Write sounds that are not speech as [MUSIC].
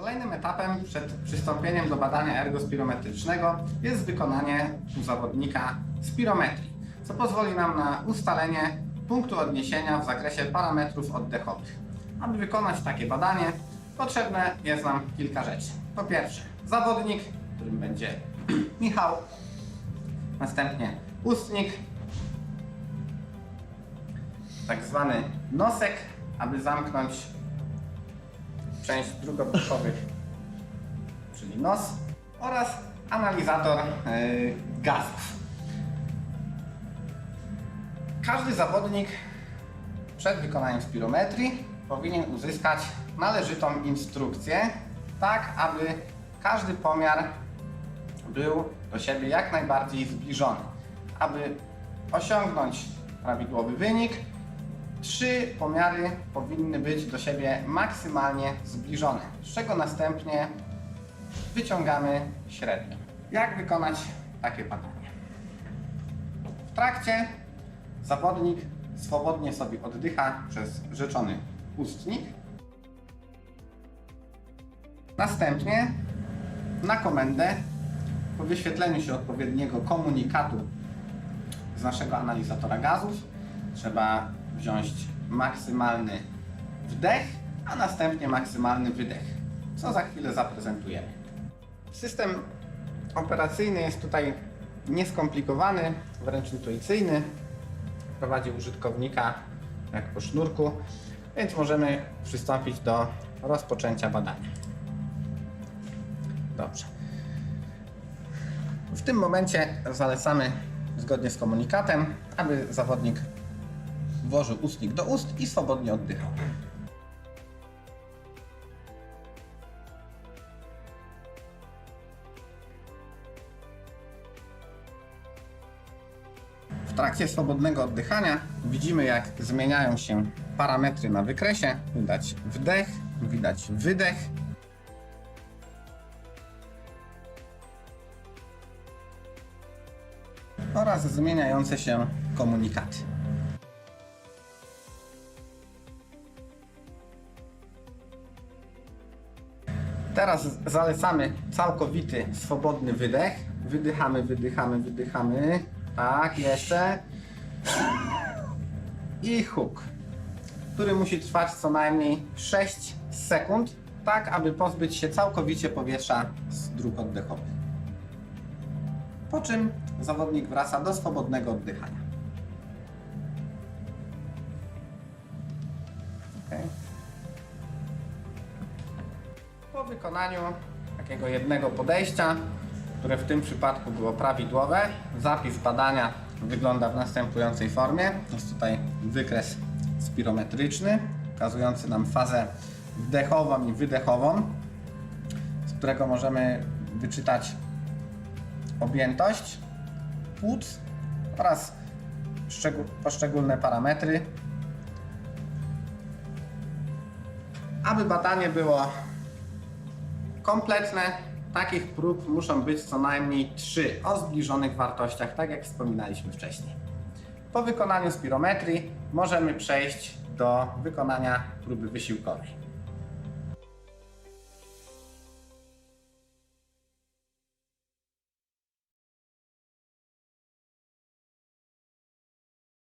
Kolejnym etapem przed przystąpieniem do badania ergospirometrycznego jest wykonanie u zawodnika spirometrii, co pozwoli nam na ustalenie punktu odniesienia w zakresie parametrów oddechowych. Aby wykonać takie badanie, potrzebne jest nam kilka rzeczy. Po pierwsze, zawodnik, którym będzie [CLEARS THROAT] Michał, następnie ustnik, tak zwany nosek, aby zamknąć część drugooddechowych, czyli nos oraz analizator yy, gazów. Każdy zawodnik przed wykonaniem spirometrii powinien uzyskać należytą instrukcję, tak aby każdy pomiar był do siebie jak najbardziej zbliżony. Aby osiągnąć prawidłowy wynik, trzy pomiary powinny być do siebie maksymalnie zbliżone, z czego następnie wyciągamy średnią. Jak wykonać takie badanie? W trakcie zawodnik swobodnie sobie oddycha przez rzeczony ustnik. Następnie na komendę po wyświetleniu się odpowiedniego komunikatu z naszego analizatora gazów trzeba wziąć maksymalny wdech, a następnie maksymalny wydech, co za chwilę zaprezentujemy. System operacyjny jest tutaj nieskomplikowany, wręcz intuicyjny. Prowadzi użytkownika jak po sznurku, więc możemy przystąpić do rozpoczęcia badania. Dobrze. W tym momencie zalecamy zgodnie z komunikatem, aby zawodnik włożył ustnik do ust i swobodnie oddychał. W trakcie swobodnego oddychania widzimy, jak zmieniają się parametry na wykresie. Widać wdech, widać wydech. oraz zmieniające się komunikaty. Teraz zalecamy całkowity, swobodny wydech. Wydychamy, wydychamy, wydychamy. Tak, jeszcze. I huk, który musi trwać co najmniej 6 sekund, tak aby pozbyć się całkowicie powietrza z dróg oddechowych. Po czym zawodnik wraca do swobodnego oddychania. Okej. Po wykonaniu takiego jednego podejścia, które w tym przypadku było prawidłowe, zapis badania wygląda w następującej formie. Jest tutaj wykres spirometryczny, pokazujący nam fazę wdechową i wydechową, z którego możemy wyczytać objętość płuc oraz poszczególne parametry. Aby badanie było kompletne, takich prób muszą być co najmniej 3 o zbliżonych wartościach, tak jak wspominaliśmy wcześniej. Po wykonaniu spirometrii możemy przejść do wykonania próby wysiłkowej.